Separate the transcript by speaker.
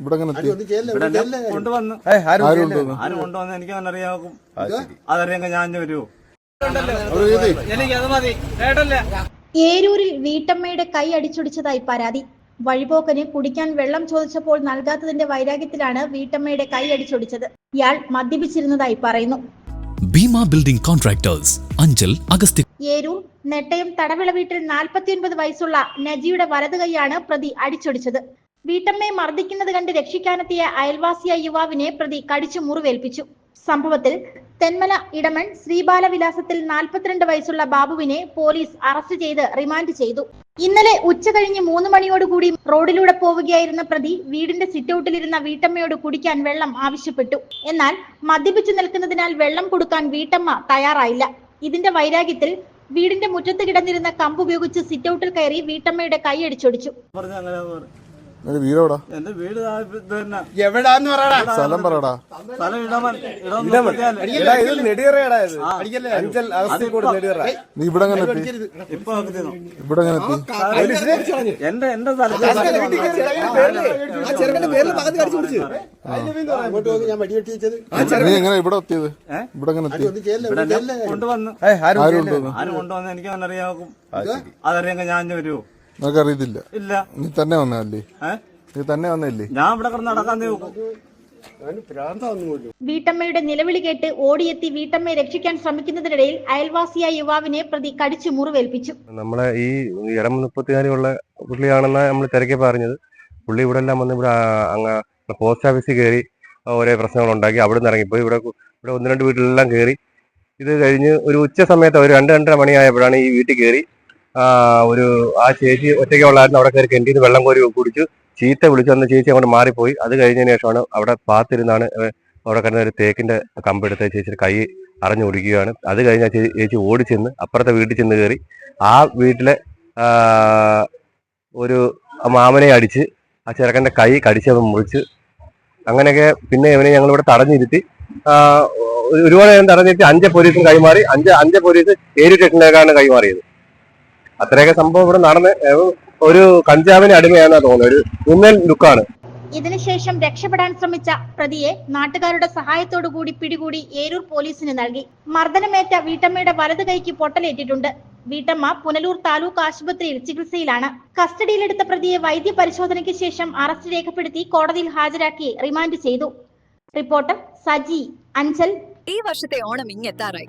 Speaker 1: ഇവിടെ അങ്ങനെ
Speaker 2: കൊണ്ടുവന്ന്.
Speaker 1: ആരും കൊണ്ടുവന്നു
Speaker 2: എനിക്ക് അങ്ങനെ അറിയാവും. അതറിയാമെങ്കിൽ ഞാൻ വരുമോ
Speaker 3: ഏരൂരിൽ വീട്ടമ്മയുടെ കൈ അടിച്ചൊടിച്ചതായി പരാതി. വഴിപോക്കന് കുടിക്കാൻ വെള്ളം ചോദിച്ചപ്പോൾ നൽകാത്തതിന്റെ വൈരാഗ്യത്തിലാണ് വീട്ടമ്മയുടെ കൈ അടിച്ചൊടിച്ചത്. ഇയാൾ മദ്യപിച്ചിരുന്നതായി പറയുന്നു.
Speaker 4: ഭീമ ബിൽഡിംഗ് കോൺട്രാക്ടേഴ്സ് അഞ്ചൽ അഗസ്ത്യ
Speaker 3: ഏരൂർ നെട്ടയം തടവിള വീട്ടിൽ നാൽപ്പത്തിയൊൻപത് വയസ്സുള്ള നജിയുടെ വലതു കൈയാണ് പ്രതി അടിച്ചൊടിച്ചത്. വീട്ടമ്മയെ മർദ്ദിക്കുന്നത് കണ്ട് രക്ഷിക്കാനെത്തിയ അയൽവാസിയായ യുവാവിനെ പ്രതി കടിച്ചു മുറിവേൽപ്പിച്ചു. സംഭവത്തിൽ തെന്മല ഇടമൺ ശ്രീബാലവിലാസത്തിൽ നാൽപ്പത്തിരണ്ട് വയസ്സുള്ള ബാബുവിനെ പോലീസ് അറസ്റ്റ് ചെയ്ത് റിമാൻഡ് ചെയ്തു. ഇന്നലെ ഉച്ച കഴിഞ്ഞ് മൂന്ന് മണിയോടുകൂടി റോഡിലൂടെ പോവുകയായിരുന്ന പ്രതി വീടിന്റെ സിറ്റൌട്ടിലിരുന്ന വീട്ടമ്മയോട് കുടിക്കാൻ വെള്ളം ആവശ്യപ്പെട്ടു. എന്നാൽ മദ്യപിച്ചു നിൽക്കുന്നതിനാൽ വെള്ളം കൊടുക്കാൻ വീട്ടമ്മ തയ്യാറായില്ല. ഇതിന്റെ വൈരാഗ്യത്തിൽ വീടിന്റെ മുറ്റത്ത് കിടന്നിരുന്ന കമ്പ് ഉപയോഗിച്ച് സിറ്റൌട്ടിൽ കയറി വീട്ടമ്മയുടെ കൈ അടിച്ചൊടിച്ചു.
Speaker 2: പറഞ്ഞ
Speaker 1: വീട് എവിടാ?
Speaker 2: എന്റെ വീട് തന്നെ.
Speaker 5: എവിടാന്ന് പറയടാ
Speaker 1: സ്ഥലം പറയടാ
Speaker 2: സ്ഥലം ഇടമൻ ഇടം
Speaker 5: എടാ ഇത് നെടിയറയടാ ഇത്. അഞ്ചൽ നെടിയറ
Speaker 1: നീ ഇവിടെ അങ്ങനെ
Speaker 2: ഇപ്പൊ.
Speaker 1: ഇവിടെ അങ്ങനെ
Speaker 2: എന്റെ എന്റെ
Speaker 1: നീ എങ്ങനെ ഇവിടെ എത്തിയത്? ഇവിടെ അങ്ങനെ
Speaker 2: കൊണ്ടുവന്ന്.
Speaker 1: ആരും കൊണ്ടുവന്നു
Speaker 2: കൊണ്ടുവന്ന് എനിക്ക് അറിയാവും അതറിയാമെങ്കിൽ ഞാൻ വരുമോ
Speaker 1: നിനക്ക് അറിയത്തില്ല
Speaker 2: ഇല്ല.
Speaker 1: നീ തന്നെ
Speaker 2: വന്നല്ലേ
Speaker 1: നീ തന്നെ വന്നല്ലേ
Speaker 2: ഞാൻ ഇവിടെ കിടന്ന് നടക്കാൻ നോക്കും
Speaker 3: വീട്ടമ്മയുടെ നിലവിളി കേട്ട് ഓടിയെത്തി വീട്ടമ്മയെ രക്ഷിക്കാൻ ശ്രമിക്കുന്നതിനിടയിൽ അയൽവാസിയായ യുവാവിനെ പ്രതി കടിച്ചു മുറിവേൽപ്പിച്ചു.
Speaker 6: നമ്മളെ ഈ ഇടം മുപ്പത്തിനാലുള്ള പുള്ളിയാണെന്ന നമ്മൾ തിരക്കിയപ്പോൾ അറിഞ്ഞത് പുള്ളി ഇവിടെ എല്ലാം വന്ന് ഇവിടെ അങ്ങ് പോസ്റ്റ് ഓഫീസിൽ കയറി ഓരോ പ്രശ്നങ്ങൾ ഉണ്ടാക്കി അവിടെ നിന്ന് ഇറങ്ങിപ്പോയി. ഇവിടെ ഇവിടെ ഒന്ന് രണ്ട് വീട്ടിലെല്ലാം കയറി. ഇത് കഴിഞ്ഞ് ഒരു ഉച്ച സമയത്ത് ഒരു രണ്ട് രണ്ടര മണിയായപ്പോഴാണ് ഈ വീട്ടിൽ കയറി. ഒരു ആ ചേച്ചി ഒറ്റയ്ക്കുള്ളായിരുന്നു അവിടെ കയറി കെണ്ടിന്ന് വെള്ളം കോരി കുടിച്ചു. ചീത്ത വിളിച്ചു വന്ന ചേച്ചി അങ്ങോട്ട് മാറിപ്പോയി. അത് കഴിഞ്ഞതിന് ശേഷമാണ് അവിടെ പാത്തിരുന്നാണ് അവിടെ കിടന്ന ഒരു തേക്കിന്റെ കമ്പെടുത്ത് ചേച്ചിയുടെ കൈ അറിഞ്ഞു കുടിക്കുകയാണ്. അത് കഴിഞ്ഞ ചേച്ചി ഓടി ചെന്ന് അപ്പുറത്തെ വീട്ടിൽ ചെന്ന് കയറി. ആ വീട്ടിലെ ഒരു മാമനെ അടിച്ച് ആ ചെറുക്കന്റെ കൈ കടിച്ചവൻ മുറിച്ച് അങ്ങനെയൊക്കെ പിന്നെ ഇവനെ ഞങ്ങൾ ഇവിടെ തടഞ്ഞിരുത്തി ഒരുപാട് നേരം തടഞ്ഞിരുത്തി. അഞ്ച് പോലീസും കൈമാറി. അഞ്ച് അഞ്ച് പോലീസ് ഏഴ് സ്റ്റേഷനിലേക്കാണ് കൈമാറിയത്. അത്രയൊക്കെ സംഭവം ഇവിടെ നടന്ന് ഒരു കഞ്ചാവിന് അടിമയാണെന്നാ തോന്നുന്നത്. ഒരു ഉന്നൽ ലുക്കാണ്.
Speaker 3: ഇതിനുശേഷം രക്ഷപ്പെടാൻ ശ്രമിച്ച പ്രതിയെ നാട്ടുകാരുടെ സഹായത്തോടു കൂടി പിടികൂടി ഏരൂർ പോലീസിന് നൽകി. മർദ്ദനമേറ്റ വീട്ടമ്മയുടെ വലതു കൈക്ക് പൊട്ടലേറ്റിട്ടുണ്ട്. വീട്ടമ്മ പുനലൂർ താലൂക്ക് ആശുപത്രിയിൽ ചികിത്സയിലാണ്. കസ്റ്റഡിയിലെടുത്ത പ്രതിയെ വൈദ്യ പരിശോധനയ്ക്ക് ശേഷം അറസ്റ്റ് രേഖപ്പെടുത്തി കോടതിയിൽ ഹാജരാക്കി റിമാൻഡ് ചെയ്തു. റിപ്പോർട്ടർ സജി അഞ്ചൽ.
Speaker 7: ഈ വർഷത്തെ ഓണം ഇങ്ങെത്താറായി.